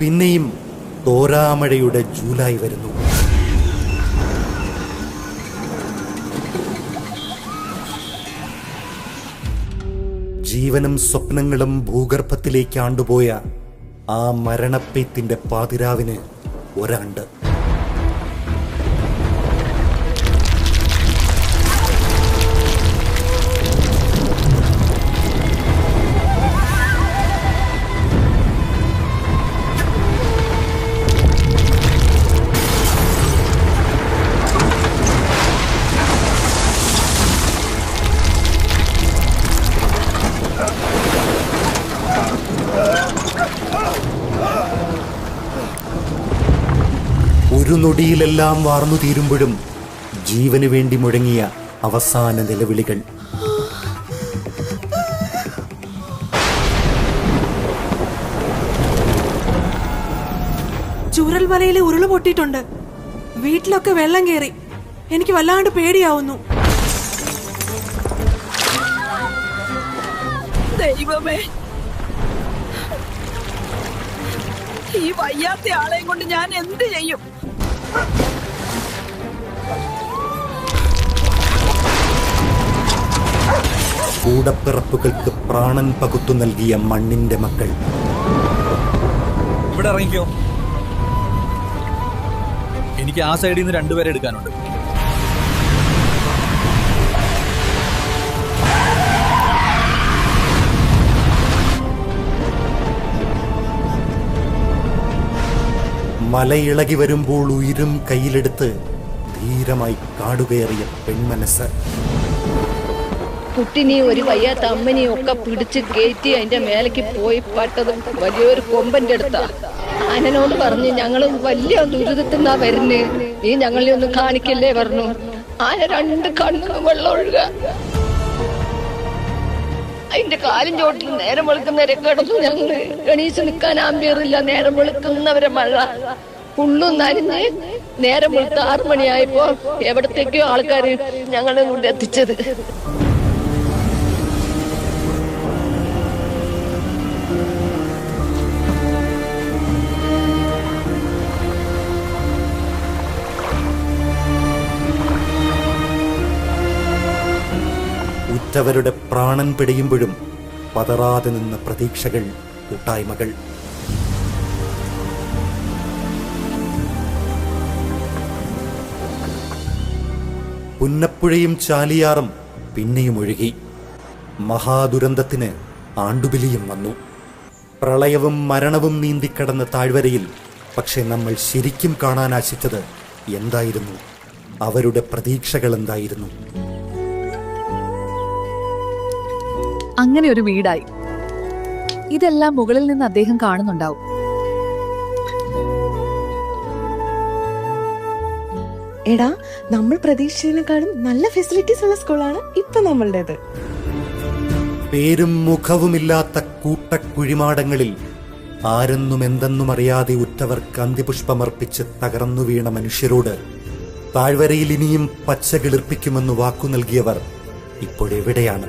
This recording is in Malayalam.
പിന്നെയും തോരാമഴയുടെ ജൂലൈ വരുന്നു. ജീവനും സ്വപ്നങ്ങളും ഭൂഗർഭത്തിലേക്ക് ആണ്ടുപോയ ആ മരണപ്പെയ്ത്തിന്റെ പാതിരാവിന് ഒരാണ്ട്. ഒരു നൊടിയിലെല്ലാം വാർന്നു തീരുമ്പോഴും ജീവന് വേണ്ടി മുഴങ്ങിയ അവസാന നിലവിളികൾ. ചൂരൽമലയിലെ ഉരുൾ പൊട്ടിയിട്ടുണ്ട്. വീട്ടിലൊക്കെ വെള്ളം കയറി എനിക്ക് വല്ലാണ്ട് പേടിയാവുന്നു. ദൈവമേ. ഈ വയ്യാത്ത ആളെയും കൊണ്ട് ഞാൻ എന്ത് ചെയ്യും? കൂടപ്പിറപ്പുകൾക്ക് പ്രാണൻ പകുത്തു നൽകിയ മണ്ണിന്റെ മക്കൾ. ഇവിടെ ഇറങ്ങിക്കോ. എനിക്ക് ആ സൈഡിൽ നിന്ന് രണ്ടുപേരെ എടുക്കാനുണ്ട്. മലയിളകി വരുമ്പോൾ ഉയരും കയ്യിലെടുത്ത് ധീരമായി കാടുകയറിയ പെൺമനസ് കുട്ടിനെയും ഒരു വയ്യാത്ത അമ്മനെയും ഒക്കെ പിടിച്ച് കയറ്റി അതിന്റെ മേലേക്ക് പോയി പട്ടതും വലിയൊരു കൊമ്പന്റെ അടുത്താ. ആനനോട് പറഞ്ഞു ഞങ്ങൾ വലിയ ദുരിതത്തിൽ നിന്നാ വരുന്നേ. നീ ഞങ്ങളെ ഒന്നും കാണിക്കല്ലേ പറഞ്ഞു. ആന രണ്ട് കണ്ണും വെള്ളം ഒഴുക അതിന്റെ കാലും ചോട്ടിൽ നേരം വെളുക്കുന്നവരെ കിടന്നു ഞങ്ങൾ. എണീച്ച് നിൽക്കാൻ ആമ്പിയറില്ല നേരം വെളുക്കുന്നവരെ മഴ. ഫുള്ളും നനഞ്ഞ് നേരം വെളുത്ത ആറു മണിയായപ്പോ എവിടത്തേക്കോ ആൾക്കാര് ഞങ്ങളെ കൊണ്ട് എത്തിച്ചത്. ഉറ്റവരുടെ പ്രാണൻ പിടിയുമ്പോഴും പതറാതെ നിന്ന പ്രതീക്ഷകൾ കൂട്ടായ്മകൾ. പുന്നപ്പുഴയും ചാലിയാറും പിന്നെയും ഒഴുകി. മഹാദുരന്തത്തിന് ആണ്ടുബിലിയും വന്നു. പ്രളയവും മരണവും നീന്തിക്കടന്ന താഴ്വരയിൽ പക്ഷെ നമ്മൾ ശരിക്കും കാണാനാശിച്ചത് എന്തായിരുന്നു? അവരുടെ പ്രതീക്ഷകൾ എന്തായിരുന്നു? അങ്ങനെ ഒരു വീടായി. ഇതെല്ലാം മുകളിൽ നിന്ന് അദ്ദേഹം കാണുന്നുണ്ടാവും. എടാ നമ്മൾ പ്രതീക്ഷിച്ചതിനേക്കാളും നല്ല ഫെസിലിറ്റീസ് ഉള്ള സ്കൂളാണ് ഇപ്പൊ നമ്മളുടേത്. പേരും മുഖവുമില്ലാത്ത കൂട്ടക്കുഴിമാടങ്ങളിൽ ആരെന്നും എന്തെന്നും അറിയാതെ ഉറ്റവർക്ക് അന്ത്യപുഷ്പമർപ്പിച്ച് തകർന്നു വീണ മനുഷ്യരോട് താഴ്വരയിൽ ഇനിയും പച്ച കിളിർപ്പിക്കുമെന്ന് വാക്കു നൽകിയവർ ഇപ്പോഴെവിടെയാണ്?